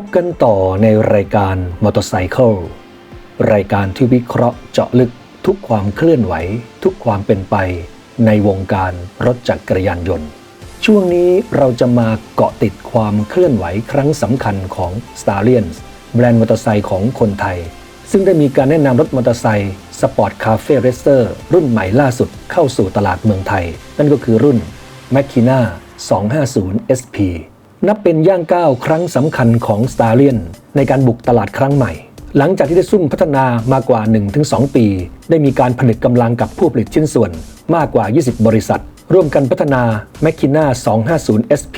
บกันต่อในรายการ Motorcycle รายการที่วิเคราะห์เจาะลึกทุกความเคลื่อนไหว ทุกความเป็นไป ในวงการรถจักรยานยนต์ ช่วงนี้เราจะมาเกาะติดความเคลื่อนไหวครั้งสำคัญของ s t a r l i o n แบรนด์มอเตอร์ไซค์ของคนไทย ซึ่งได้มีการแนะนำรถมอเตอร์ไซค์สปอร์ตคาเฟ่เรสเตอร์รุ่นใหม่ล่าสุดเข้าสู่ตลาดเมืองไทย นั่นก็คือรุ่น m a c h i n a 250 SP นับเป็นย่างก้าวครั้งสำคัญของ s t a r l i o n ในการบุกตลาดครั้งใหม่ หลังจากที่ได้ซุ่มพัฒนามากว่า 1-2 ปี ได้มีการผนึกกำลังกับผู้ผลิตชิ้นส่วนมากกว่า 20 บริษัท ร่วมกันพัฒนา m a c h i n a 250 SP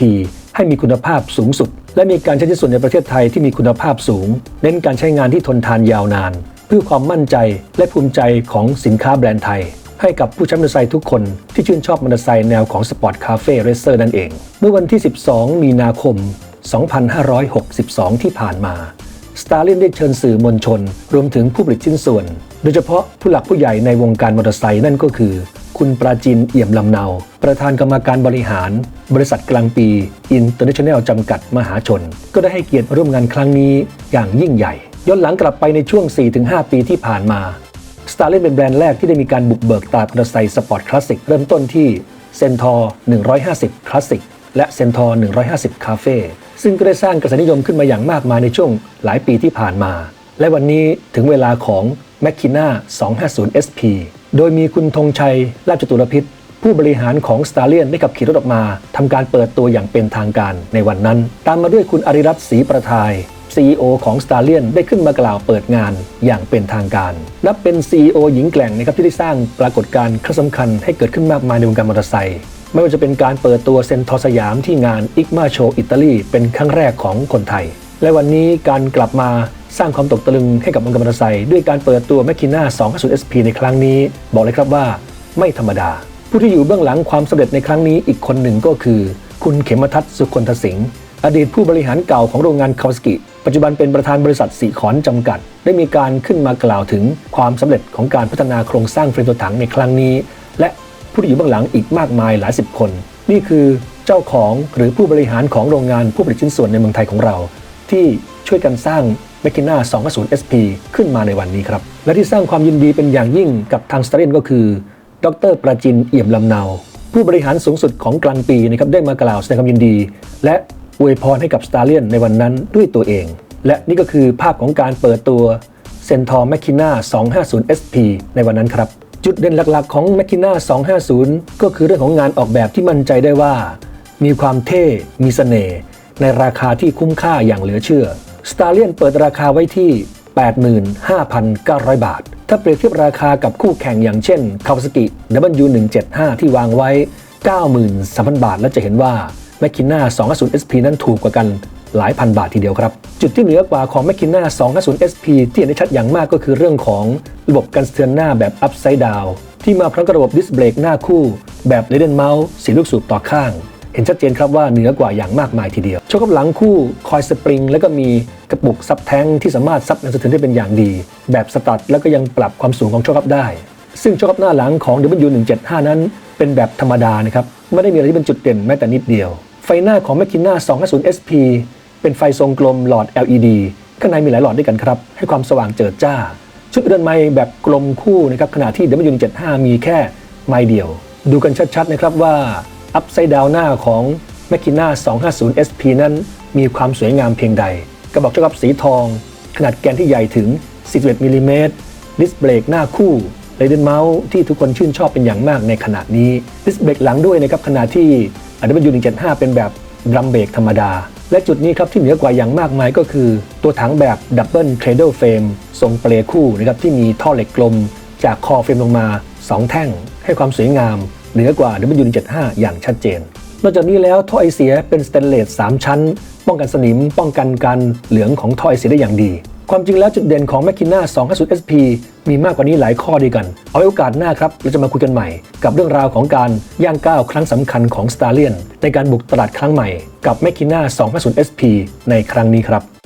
ให้มีคุณภาพสูงสุด และมีการใช้ชิ้นส่วนในประเทศไทยที่มีคุณภาพสูง เน้นการใช้งานที่ทนทานยาวนาน เพื่อความมั่นใจและภูมิใจของสินค้าแบรนด์ไทย ให้กับผู้ใช้มอเตอร์ไซค์ทุกคนที่ชื่นชอบมอเตอร์ไซค์แนวของสปอร์ตคาเฟ่เรเซอร์นั่นเอง เมื่อวันที่ 12 มีนาคม 2562 ที่ผ่านมาสตาร์ลินได้เชิญสื่อมวลชน รวมถึงผู้ผลิตชิ้นส่วน โดยเฉพาะผู้หลักผู้ใหญ่ในวงการมอเตอร์ไซค์นั่นก็คือ คุณปราจินเอี่ยมลำเนา ประธานกรรมการบริหาร บริษัทกลางปี International จำกัดมหาชน ก็ได้ให้เกียรติร่วมงานครั้งนี้อย่างยิ่งใหญ่ ย้อนหลังกลับไปในช่วง 4-5 ปีที่ผ่านมา s t a r l i n เป็นแบรนด์แรกที่ได้มีการบุกเบิกตลาดมอเตอร์ไซค์สปอร์ตคลาสสิกเริ่มต้นที่เซนทอร์150 คลาสสิกและเซนทอร์150 คาเฟ่ซึ่งก็ได้สร้างกระแสนิยมขึ้นมาอย่างมากมายในช่วงหลายปีที่ผ่านมา และวันนี้ถึงเวลาของ m a c h i n a 250 SP โดยมีคุณธงชัยลาบจตุรพิษผู้บริหารของ s t a r l i o n ได้ขับขี่รถออกมาทำการเปิดตัวอย่างเป็นทางการในวันนั้น ตามมาด้วยคุณอริรัตน์ศรีประทาย CEO ของ s t a r l i o n ได้ขึ้นมากล่าวเปิดงานอย่างเป็นทางการนับเป็น CEO หญิงแกร่งนะครับที่ได้สร้างปรากฏการณ์ครั้งสำคัญให้เกิดขึ้นมากมายในวงการมอเตอร์ไซค์ไม่ว่าจะเป็นการเปิดตัวเซนทอสยามที่งานอิกมาโชอิตาลีเป็นครั้งแรกของคนไทย และวันนี้การกลับมาสร้างความตกตะลึงให้กับวงการมอเตอร์ไซค์ด้วยการเปิดตัวแมคคิน่า250 SP ในครั้งนี้ บอกเลยครับว่าไม่ธรรมดา ผู้ที่อยู่เบื้องหลังความสำเร็จในครั้งนี้อีกคนหนึ่งก็คือ คุณเขมทัศน์สุคนทสิงห์อดีตผู้บริหารเก่าของโรงงานคาวสกิ ปัจจุบันเป็นประธานบริษัทสีขอนจำกัด ได้มีการขึ้นมากล่าวถึงความสำเร็จของการพัฒนาโครงสร้างเฟรมตัวถังในครั้งนี้ และผู้ที่อยู่เบื้องหลังอีกมากมายหลายสิบคน นี่คือเจ้าของหรือผู้บริหารของโรงงานผู้ผลิตชิ้นส่วนในเมืองไทยของเรา ที่ช่วยกันสร้าง m a c h i n a 250 SP ขึ้นมาในวันนี้ครับ และที่สร้างความยินดีเป็นอย่างยิ่งกับทางสตาร์เรนก็คือ ดรประจินเอี่ยมลำเนา ผู้บริหารสูงสุดของกลางปีนะครับได้มากล่าวแสดงความยินดี และ อวยพรให้กับสตาร์เลียนในวันนั้นด้วยตัวเอง และนี่ก็คือภาพของการเปิดตัวเซนทอร์แมคคิน่า250 SP ในวันนั้นครับ จุดเด่นหลักๆของ m a c h i n a 250 ก็คือเรื่องของงานออกแบบที่มั่นใจได้ว่า มีความเท่ มีเสน่ห์ในราคาที่คุ้มค่าอย่างเหลือเชื่อ s t a r l i o n เปิดราคาไว้ที่ 85,900 บาท ถ้าเปรียบเทียบราคากับคู่แข่งอย่างเช่น Kawasaki W175 ที่วางไว้ 93,000 บาท และจะเห็นว่า m a c h i n a 250 SP นั้นถูกกว่ากันหลายพันบาททีเดียวครับ จุดที่เหนือกว่าของ m a c h i n a 250 SP ที่เห็นได้ชัดอย่างมากก็คือเรื่องของระบบการสะเทือนหน้าแบบ Upside Down ที่มาพร้อมกับระบบดิสเบรกหน้าคู่ แบบเลเดนเมาส์สีลูกสูบต่อข้าง เห็นชัดเจนครับว่าเหนือกว่าอย่างมากมายทีเดียวโชคกับหลังคู่คอยสปริง แล้วก็มีกระปุกซับแท้งที่สามารถซับแรงสะเทือนได้เป็นอย่างดี แบบสตัดแล้วก็ยังปรับความสูงของโชคกับได้ ซึ่งโชคกับหน้าหลังของ W175 นั้น เป็นแบบธรรมดานะครับไม่ได้มีอะไรที่เป็นจุดเด่นแม้แต่นิดเดียว ไฟหน้าของ m a c h i n a 250 SP เป็นไฟทรงกลมหลอด LED ข้างในมีหลายหลอดด้วยกันครับ ให้ความสว่างเจิดจ้า ชุดเรือนไม้แบบกลมคู่นะครับขณะที่ W175 มีแค่ไม้เดียว ดูกันชัดๆนะครับว่าอัพไซด์ดาวหน้าของ m a c h i n a 250 SP นั้นมีความสวยงามเพียงใด กระบอกเจ้ากับสีทอง ขนาดแกนที่ใหญ่ถึง41มิลลิเมตรดิสเบรกหน้าคู่เลเดนเมาส์ที่ทุกคนชื่นชอบเป็นอย่างมากในขณะนี้ดิสเบรกหลังด้วยนะครับขณะที่ W175 เป็นแบบดรัมเบรกธรรมดา และจุดนี้ครับที่เหนือกว่าอย่างมากมายก็คือ ตัวถังแบบดับเบิลเครด l เฟรมทรงเปลคู่นะครับที่มีท่อเหล็กกลม จากคอเฟรมลงมา 2 แท่ง ให้ความสวยงามเหนือกว่า W175 อย่างชัดเจน นอกจากนี้แล้วท่อไอเสียเป็นสเตนเลส 3 ชั้น ป้องกันสนิม ป้องกันการเหลืองของท่อไอเสียได้อย่างดี ความจริงแล้วจุดเด่นของ m a c ิน่า250 SP มีมากกว่านี้หลายข้อดีกัน เอาโอกาสหน้าครับ เราจะมาคุยกันใหม่ กับเรื่องราวของการย่างก้าวครั้งสำคัญของ s t a r l i o n ในการบุกตลาดครั้งใหม่กับ m a c ิน่า250 SP ในครั้งนี้ครับ